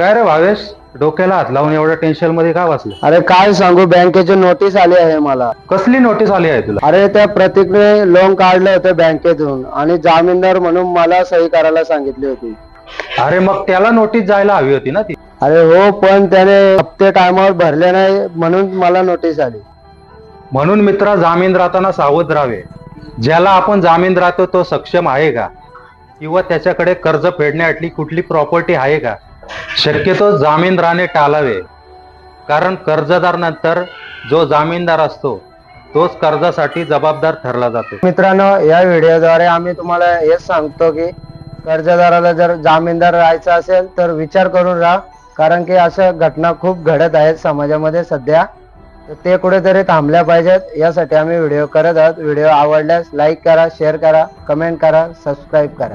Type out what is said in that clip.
काय रे भावेश? डोक्याला हात लावून एवढ्या टेन्शनमध्ये का बसलं? अरे काय सांगू बँकेची नोटीस आली आहे मला. कसली नोटीस आली आहे तुला? अरे त्या प्रतीकने लोन काढलं होतं बँकेतून आणि जामीनदार म्हणून मला सही करायला सांगितली होती. अरे मग त्याला नोटीस जायला हवी होती ना ती? अरे हो पण त्याने हप्ते टायमावर भरले नाही म्हणून मला नोटीस आली. म्हणून मित्रा जामीन राहताना सावध राहावे. ज्याला आपण जामीन राहतो तो सक्षम आहे का? किंवा त्याच्याकडे कर्ज फेडण्यासाठी कुठली प्रॉपर्टी आहे का? शक्यतो जामीन राहणे टाळावे कारण कर्जदार नंतर जो जामीनदार असतो तोच कर्जासाठी जबाबदार ठरला जातो. मित्रांनो या व्हिडिओद्वारे आम्ही तुम्हाला हेच सांगतो की कर्जदाराला जर जामीनदार राहायचा असेल तर विचार करून राहा. कारण की अशा घटना खूप घडत आहेत समाजामध्ये सध्या. तर ते कुठेतरी थांबल्या पाहिजेत. यासाठी आम्ही व्हिडिओ करत आहोत. व्हिडिओ आवडल्यास लाईक करा शेअर करा कमेंट करा सबस्क्राईब करा.